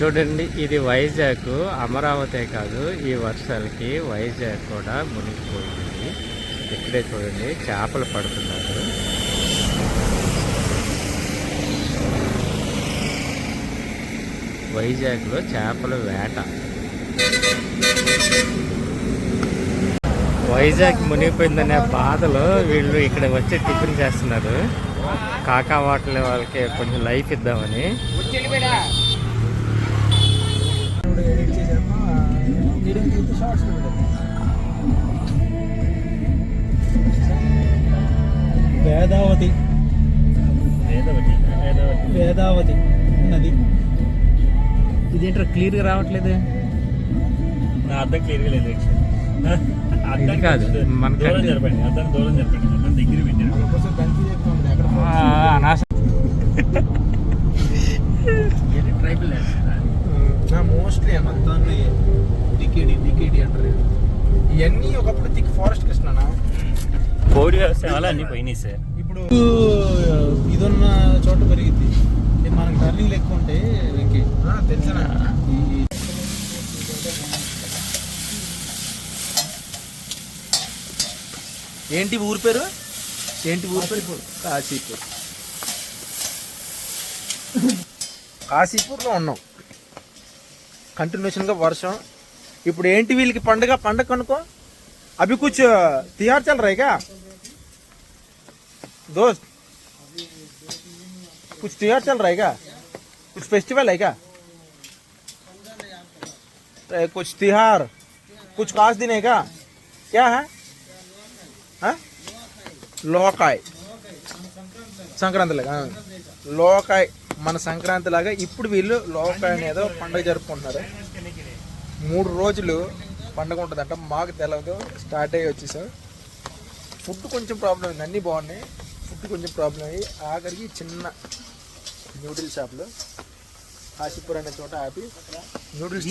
చూడండి ఇది వైజాగ్ అమరావతి కాదు ఈ వర్షాలకి వైజాగ్ కూడా మునిగిపోయింది. ఇక్కడే చూడండి చేపలు పడుతున్నారు. వైజాగ్లో చేపల వేట. వైజాగ్ మునిగిపోయిందనే బాధలో వీళ్ళు ఇక్కడ వచ్చి టిఫిన్ చేస్తున్నారు. కాకా వాటల వాళ్ళకి కొంచెం లైఫ్ ఇద్దామని. వీడియో తీసి షార్ట్స్ వేదావతి. వేదావతి నది. ఇదేంటో క్లియర్గా రావట్లేదు? నా అర్థం క్లియర్గా లేదు ఇది కాదు, మన దూరం జరపండి అర్థం దూరం జరపండి. అర్థం దగ్గర పెట్టాను ఇవన్నీ ఒకప్పుడు థిక్ ఫారెస్ట్ కృష్ణనా? కోడి వ్యవసాయం వల్ల అన్ని పోయినాయి సార్ ఇప్పుడు ఇదున్న చోట పెరిగింది మనకి టర్నింగ్లు ఎక్కువ ఉంటాయి వెంకీ. తెలిసిన? ఏంటి ఊరి పేరు? ఏంటి ఊరి పేరు? కాశీపూర్. కాశీపూర్లో ఉన్నాం. కంటిన్యూషన్గా వర్షం ఇప్పుడు ఏంటి వీళ్ళకి పండగ పండగ అనుకో అభి కుచ్ తిహార్ చల్ రేగా दोस्त कुछ त्योहार चल रहा है क्या कुछ फेस्टिवल है क्या ए, कुछ त्योहार कुछ खास दिन है क्या क्या है हाँ? లోకాయ్ సంక్రాంతి లాగా ఆ. లోకాయ్ మన సంక్రాంతి లాగా ఇప్పుడు వీళ్ళు లోకాయ్ అనేదో పండుగ జరుపుకుంటున్నారు మూడు రోజులు పండుగ ఉంటుందంట. మాకు తెలియదు స్టార్ట్ అయ్యి వచ్చేసాం ఫుడ్ కొంచెం ప్రాబ్లం అయింది. అన్నీ బాగున్నాయి. ఫుడ్ కొంచెం ప్రాబ్లం అయ్యి ఆఖరికి చిన్న న్యూడిల్ షాప్లో కాశీపూర్ అనే చోట ఆపి న్యూడిల్స్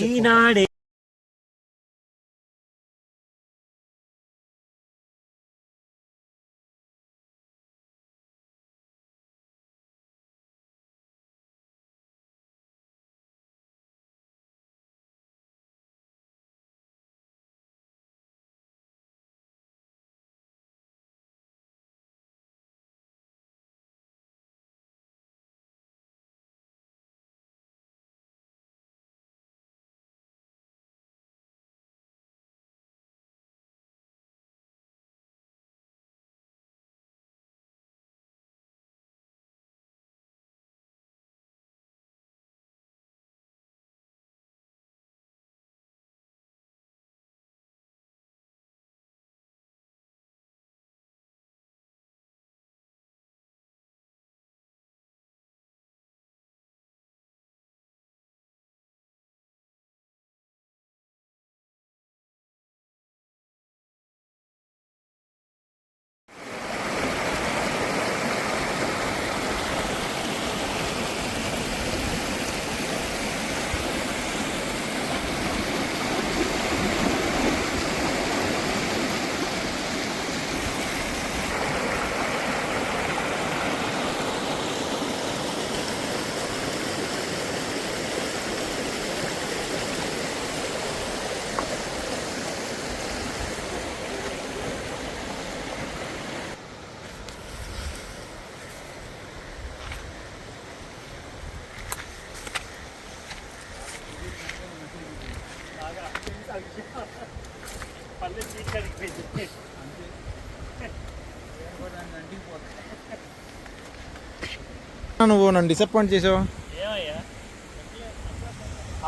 నువ్వు నన్ను డిసప్పాయింట్ చేసావు? ఏమయ్యా?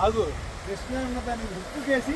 ఆగు. కృష్ణ ఉన్న దాన్ని ఉప్పు చేసి